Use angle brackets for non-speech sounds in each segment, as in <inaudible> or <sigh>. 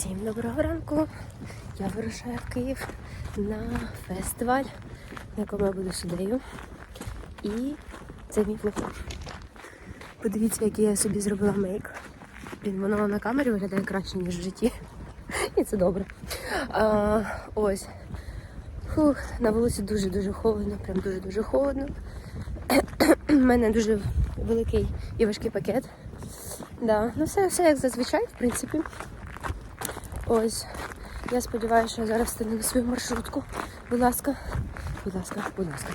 Всім доброго ранку. Я вирушаю в Київ на фестиваль, на якому я буду суддею. І це мій влог. Подивіться, який я собі зробила мейк. Блін, воно на камері виглядає краще, ніж в житті. <laughs> І це добре. А, ось. Фух, на вулиці дуже-дуже холодно, прям дуже-дуже холодно. <clears throat> У мене дуже великий і важкий пакет. Да. Ну все, все як зазвичай, в принципі. Ось. Я сподіваюся, що я зараз встану на свою маршрутку. Будь ласка, будь ласка, будь ласка.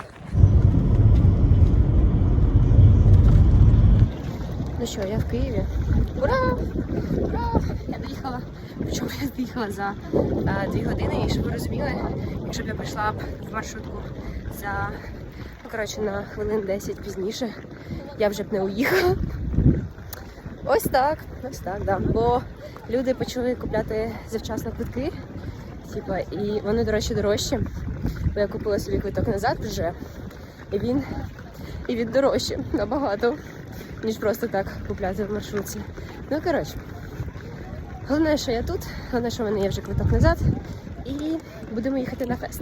Ну що, я в Києві. Ура! Ура! Я доїхала. Причому я доїхала за а, дві години, і щоб ви розуміли, якщо б я пішла б в маршрутку за ну, коротше, на хвилин 10 пізніше, я вже б не уїхала. Ось так, ось так, да. Бо люди почали купляти завчасно квитки, типа, і вони, до речі, дорожчі. Бо я купила собі квиток назад вже, і він, і він дорожче набагато, ніж просто так купляти в маршрутці. Ну, коротше, головне, що я тут, головне, що в мене є вже квиток назад, і будемо їхати на фест.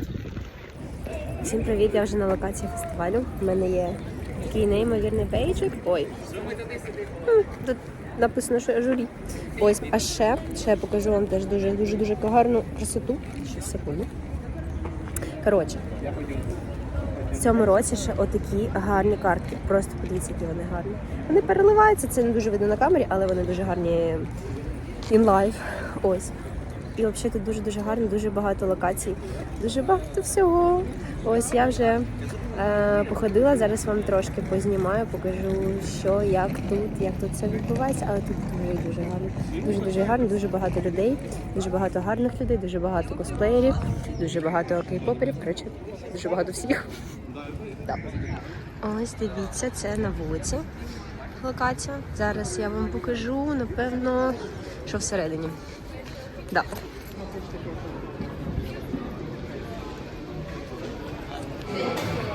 Всім привіт, я вже на локації фестивалю. У мене є такий неймовірний бейджик. Ой, Тут написано, що журі. Ось, а ще, ще я покажу вам теж дуже дуже дуже гарну красоту. Ще секунду. Коротше, в цьому році ще отакі гарні картки. Просто подивіться, які вони гарні. Вони переливаються, це не дуже видно на камері, але вони дуже гарні in live. Ось. І взагалі тут дуже-дуже гарно, дуже багато локацій, дуже багато всього. Ось я вже походила, зараз вам трошки познімаю, покажу, що, як тут, як тут все відбувається, але тут дуже дуже гарно. Дуже дуже гарно, дуже багато людей, дуже багато гарних людей, дуже багато косплеєрів, дуже багато кей-поперів, коротше, дуже багато всіх. Так. Ось дивіться, це на вулиці локація. Зараз я вам покажу, напевно, що всередині. Да. А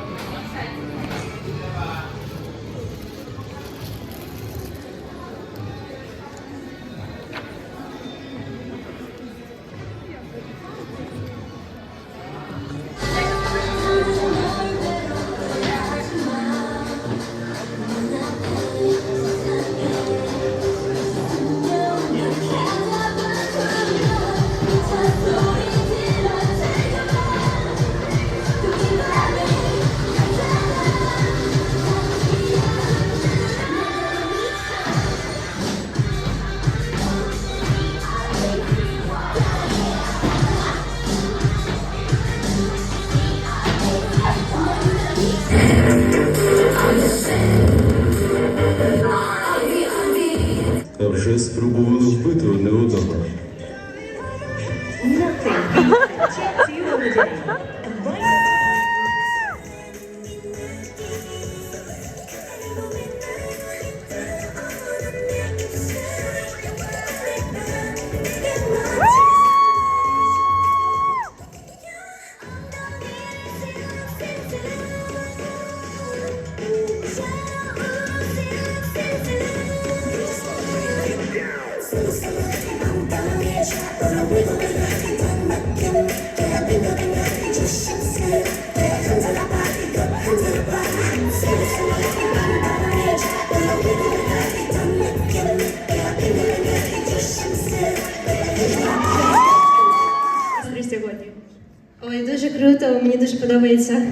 круто, мені дуже подобається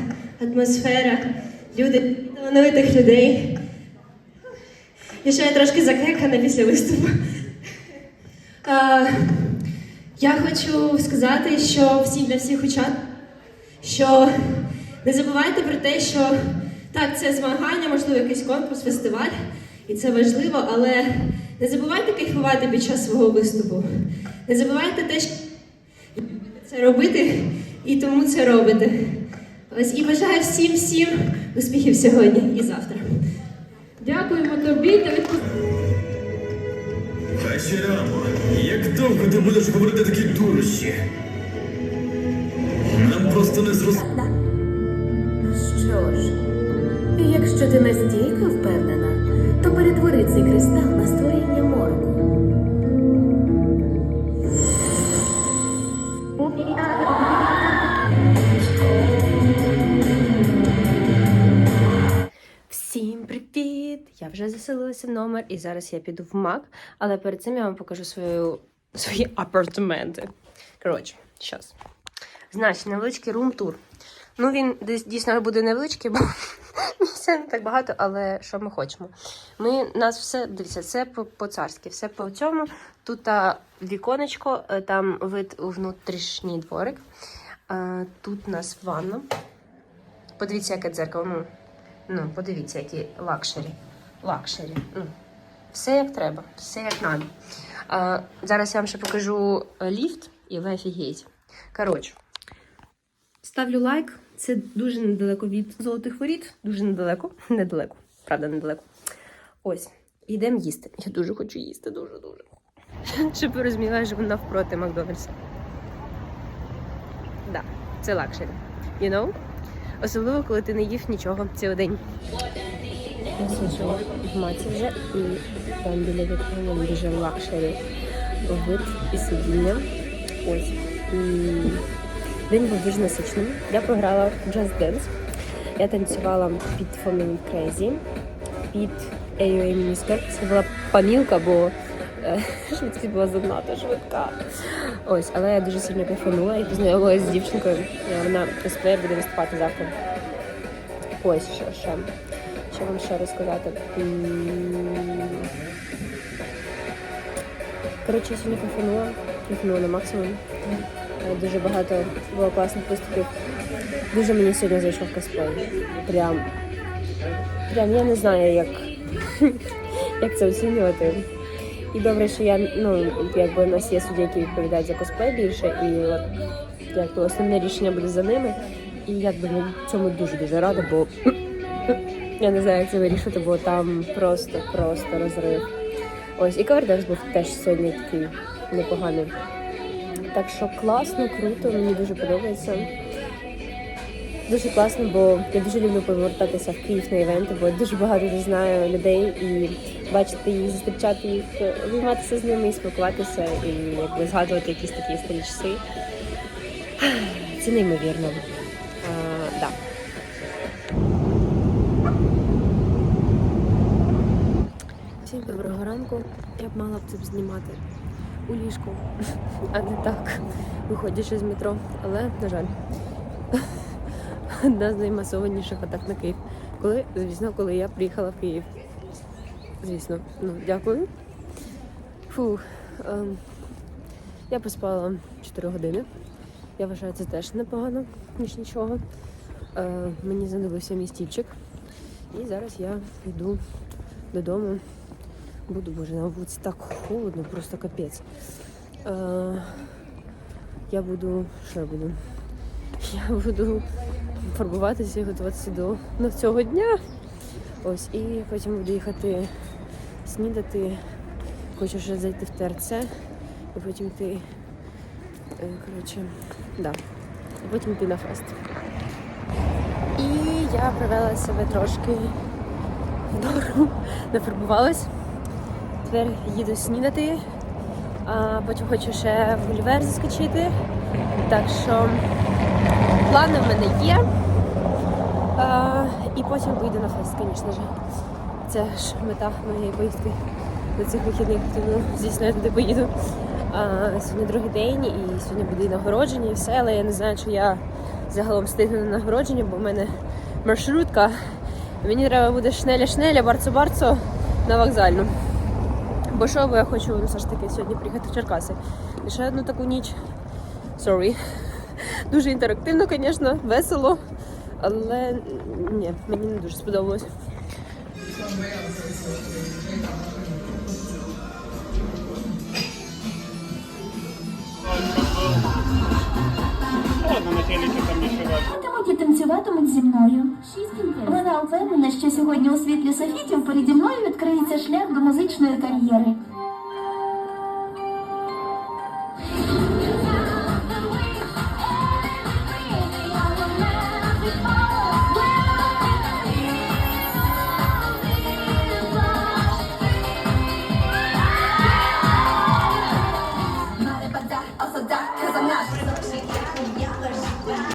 атмосфера, люди, талановитих людей. І ще я трошки закекана після виступу. Я хочу сказати, що всім для всіх учат, що не забувайте про те, що так, це змагання, можливо, якийсь конкурс, фестиваль, і це важливо, але не забувайте кайфувати під час свого виступу. Не забувайте те, що це робити і тому це робите. Ось і бажаю всім всім успіхів сьогодні і завтра. Дякуємо тобі та відпустимо. Вечерямо, як довго ти будеш говорити такі дурощі? Нам просто не зрозуміло. Що ж, якщо ти настільки впевнена, то перетвори цей кристал на створіння мороку. Вже заселилася в номер, і зараз я піду в МАК, але перед цим я вам покажу свою, свої апартаменти. Коротше, щас. Значить, невеличкий рум-тур. Ну, він дійсно буде невеличкий, бо <laughs> місця не так багато, але що ми хочемо? Ми нас все, дивіться, по- по-царськи, все по цьому. Тут а, віконечко, е, там вид у внутрішній дворик. А, тут у нас ванна. Подивіться, яке дзеркало. Ну, ну подивіться, які лакшері. Лакшері. Все як треба, все як надо. А, зараз я вам ще покажу е, ліфт, і ви офігієте. Коротше, ставлю лайк. Це дуже недалеко від золотих воріт. Дуже недалеко. <laughs> Недалеко. Правда, недалеко. Ось. Йдемо їсти. Я дуже хочу їсти, дуже-дуже. <laughs> Щоб ви розуміли, я живу навпроти Макдональдса. Да, це лакшері. You know? Особливо, коли ти не їв нічого цілий день. Я сиджу в маті вже і там біля вікна дуже лакшері вид і сидіння. Ось. І день був дуже насичним. Я програла Just Dance. Я танцювала під Family Crazy, під AOA Miniskirt. Це була памілка, бо е, <laughs> швидкість була занадто швидка. Ось, але я дуже сильно кайфанула і познайомилася з дівчинкою. Вона косплеєр буде виступати завтра. Ось що ще. Що вам ще розказати? Коротше, сьогодні кайфанула, кайфанула на максимум. Е, Дуже багато було класних виступів. Дуже мені сьогодні зайшов косплей. Прям, прям я не знаю, як, <laughs> як це оцінювати. І добре, що я, ну, якби у нас є судді, які відповідають за косплей більше, і от якби основне рішення буде за ними. І якби я цьому дуже-дуже рада, бо я не знаю, як це вирішити, бо там просто, просто розрив. Ось, і кавердекс був теж сьогодні такий непоганий. Так що класно, круто, мені дуже подобається. Дуже класно, бо я дуже люблю повертатися в Київ на івенти, бо дуже багато знаю людей і бачити їх, зустрічати їх, обійматися з ними і спілкуватися, і якби згадувати якісь такі старі часи. Це неймовірно. А, да. Всім доброго ранку. Я б мала б це б знімати у ліжку, <laughs> а не так, виходячи з метро. Але, на жаль, одна з наймасованіших атак на Київ. Коли, звісно, коли я приїхала в Київ. Звісно, ну дякую. Фух. ем, я поспала 4 години. Я вважаю, це теж непогано, ніж нічого. Е, мені знадобився мій стільчик. І зараз я йду додому. Буду, боже, на вулиці так холодно, просто капець. Е, я буду. Що я буду? Я буду фарбуватися і готуватися до ну, цього дня. Ось, і потім буду їхати снідати. Хочу ще зайти в ТРЦ і потім йти. е, Коротше, да. І потім йти на фест. І я привела себе трошки в норму, <laughs> нафарбувалась. Тепер їду снідати, а потім хочу ще в Гулівер заскочити. Так що плани в мене є. А, і потім вийду на фест, звісно ж. Це ж мета моєї поїздки до цих вихідних, тому звісно я туди поїду. А, сьогодні другий день і сьогодні буде і нагородження і все, але я не знаю, чи я загалом встигну на нагородження, бо в мене маршрутка. Мені треба буде шнеля-шнеля, барцо-барцо на вокзальну. Бо що, я хочу все ж таки сьогодні приїхати в Черкаси. І ще одну таку ніч. Sorry. Дуже інтерактивно, звісно, весело. Але ні, мені не дуже сподобалось. Матимуть і зі мною. Вона впевнена, що сьогодні у світлі софітів переді мною відкриється шлях до музичної кар'єри.